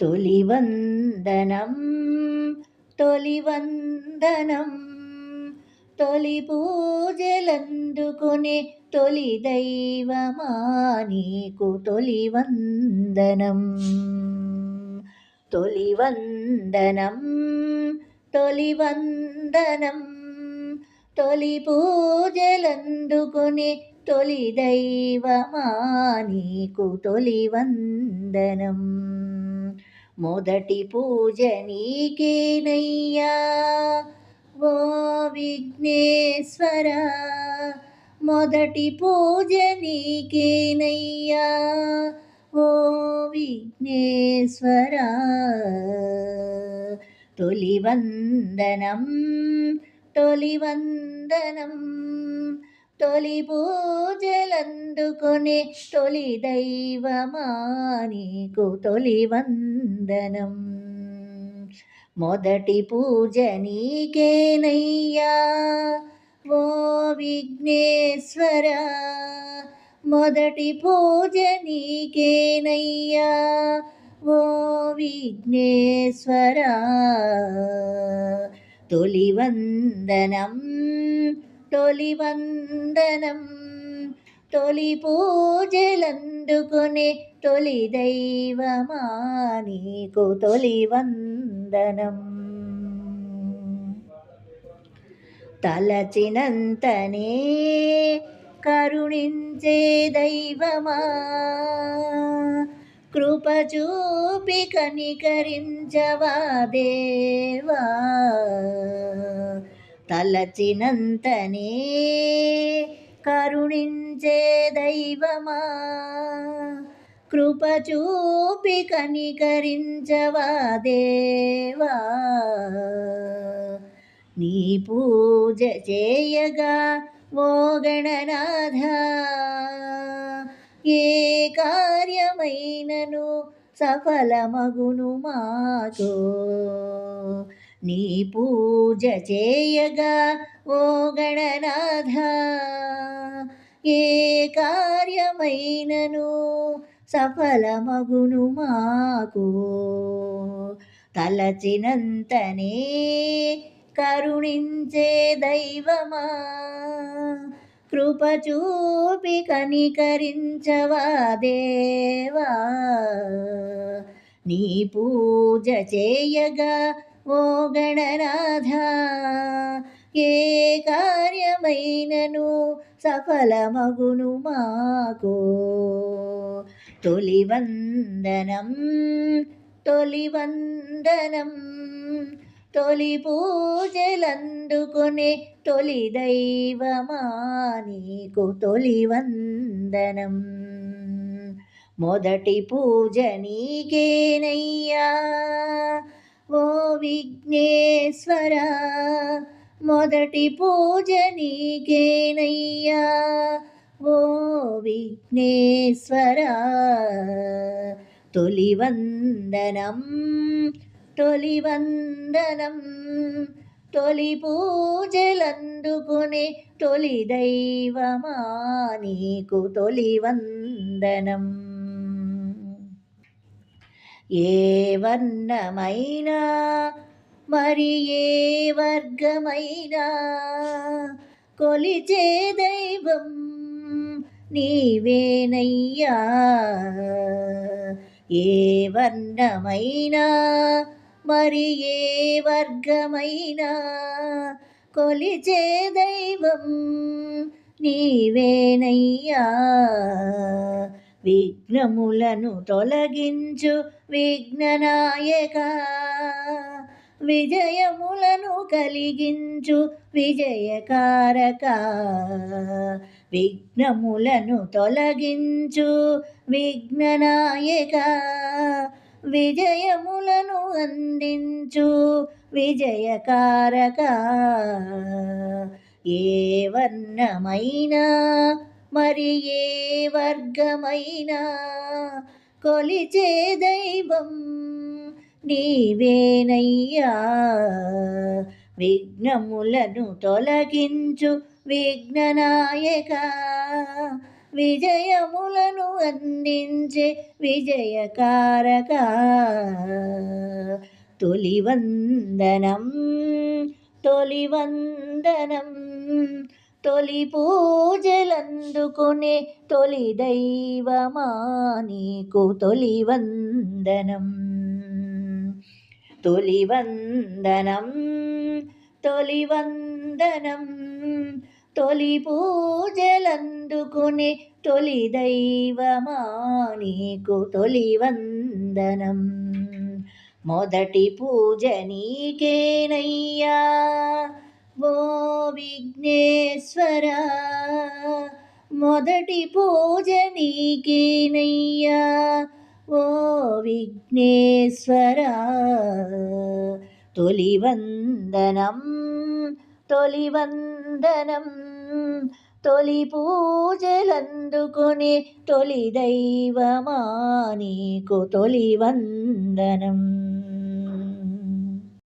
తొలివందనం తొలివందనం. తొలి పూజలందుకునే తొలి దైవమా నీకు తొలి వందనం తొలి వందనం తొలి వందనం తొలి పూజలందుకునే తొలి దైవమా నీకు తొలి వందనం మొదటి పూజ నీకేనయ్యా? ఓ విఘ్నేశ్వర మొదటి పూజ నీకేనయ్యా? ఓ విఘ్నేశ్వర తొలి వందనం తొలి వందనం. తొలి పూజలందుకునే తొలి దైవమా నీకు తొలి వందనం. మొదటి పూజ నీకేనయ్యా ఓ విఘ్నేశ్వర. మొదటి పూజ నీకేనయ్యా ఓ విఘ్నేశ్వర. తొలి వందనం తొలి వందనం తొలి పూజలందుకునే తొలి దైవమా నీకు తొలి వందనం. తలచినంతనే కరుణించే దైవమా కృప చూపి కనికరించవా దేవా తలచినంతనే కరుణించే దైవమా. కృప చూపి కనికరించవా దేవా. నీ పూజ చేయగా ఓ గణనాథ ఏ కార్యమైనను సఫలమగును మాకు నీ పూజ చేయగా ఓ గణనాథ ఏ కార్యమైనను సఫలమగును మాకు. తలచినంతనే కరుణించే దైవమా కృప చూపి కనికరించవా దేవా. నీ పూజ చేయగా ఓ గణనాథ ఏ కార్యమైనను సఫలమగును మాకు? తొలి వందనం తొలి వందనం తొలి పూజలందుకునే తొలి దైవమా నీకు? తొలి వందనం మొదటి పూజ నీకేనయ్యా ఓ విఘ్నేశ్వర మొదటి పూజ నీకేనయ్యా. ఓ విఘ్నేశ్వర తొలి వందనం తొలి వందనం తొలి పూజలందుకునే తొలి దైవమా నీకు తొలి వందనం. ఏ వర్ణమైనా మరి ఏ వర్గమైనా? కొలిచే దైవం నీవేనయ్యా. ఏ వర్ణమైనా మరి ఏ వర్గమైనా? కొలిచే దైవం నీవేనయ్యా. విఘ్నములను తొలగించు విఘ్ననాయక. విజయములను కలిగించు విజయకారక. విఘ్నములను తొలగించు విఘ్ననాయక. విజయములను అందించు విజయకారక. ఏ వర్ణమైనా మరి ఏ వర్గమైనా కొలిచే దైవం నీవేనయ్యా. విఘ్నములను తొలగించు విఘ్ననాయక. విజయములను అందించే విజయకారక. తొలి వందనం తొలి వందనం తొలి పూజలందుకునే తొలి దైవమా నీకు తొలి వందనం? తొలి వందనం తొలి వందనం తొలి పూజలందుకునే తొలి దైవమా నీకు తొలి వందనం? మొదటి పూజ నీకేనయ్యా ఓ విఘ్నేశ్వర మొదటి పూజ నీకేనయ్యా. ఓ విఘ్నేశ్వర తొలి వందనం తొలి వందనం తొలి పూజలందుకునే తొలి దైవమా నీకు తొలి వందనం.